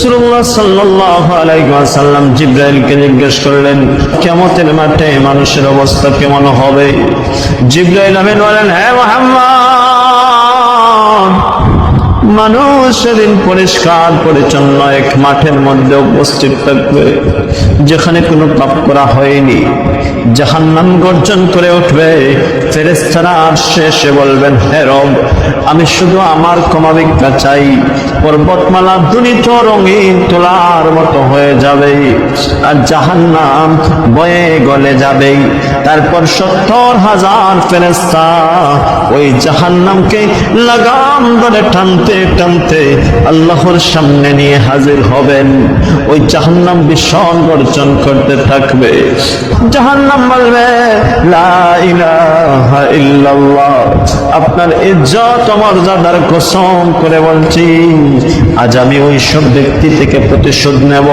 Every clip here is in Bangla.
রসুল্লাহ সাল্লাম জিব্রাইলকে জিজ্ঞেস করলেন, কেমতের মাঠে মানুষের অবস্থা কেমন হবে? জিব্রাইল আমিন বলেন হ্যাঁ মানুষ সেদিন পরিষ্কার, পরিচ্ছন্ন এক মাঠের মধ্যে উপস্থিত থাকবে, যেখানে কোনো পাপ করা হয়নি। জাহান্নাম গর্জন করে উঠবে। ফেরেস্তারা শেষে বলবেন, হে আমি শুধু আমার কমাবিকটা চাই। পর্বতমালা দুনিত রঙিন তোলার মতো হয়ে যাবে আর জাহান্নাম বয়ে গলে যাবে। তারপর সত্তর হাজার ফেরেস্তা ওই জাহান্নামকে লাগাম ধরে টানতে টানতে আল্লাহর সামনে নিয়ে হাজির হবেন। ওই জাহান্নাম ভীষণ গর্জন করতে থাকবে। জাহান্নাম বলবে লা ইলাহা ইল্লাল্লাহ। আপনার ইজ্জত মর্যাদার কসম করে বলছি, আজ আমি ওই সব ব্যক্তি থেকে প্রতিশোধ নেব।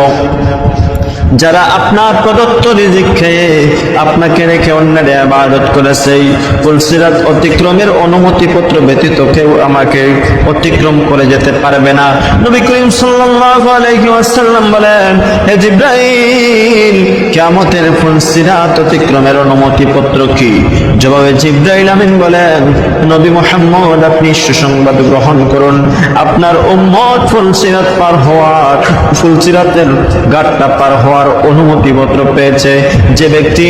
যারা আপনার প্রদত্ত রিজিক খেয়ে আপনাকে রেখে অন্যের আবাদত করেছে তুলসিরাত অতিক্রমের অনুমতিপত্র ব্যতীত কেউ আমাকে অতিক্রম করে যেতে পারবে না। নবী করিম ওয়াসাল্লাম বলেন, হে জিব্রাইল, কিয়ামতের ফুলসিরাত অতিক্রমের অনুমতিপত্র কি? জবাবে জিব্রাইল আমিন বলেন, নবী মুহাম্মদ, আপনি সুসংবাদ গ্রহণ করুন। আপনার উম্মত ফুলসিরাত পার হওয়ার ফুলসিরাতের ঘাটটা পার হওয়ার অনুমতিপত্র পেয়েছে। যে ব্যক্তি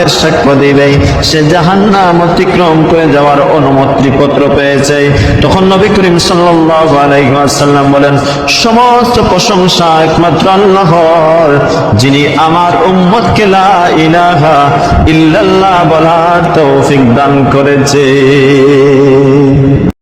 এর সাক্ষ্য দিবে, সে জাহান্নাম অতিক্রম করে যাওয়ার অনুমতিপত্র পেয়েছে। তখন নবী করিম সাল্লাল্লাহু আলাইহি বলেন, সমস্ত প্রশংসা একমাত্র আল্লাহর, যিনি আমার উম্মতকে লা ইলাহা ইল্লাল্লাহ বলার তৌফিক দান করেছে।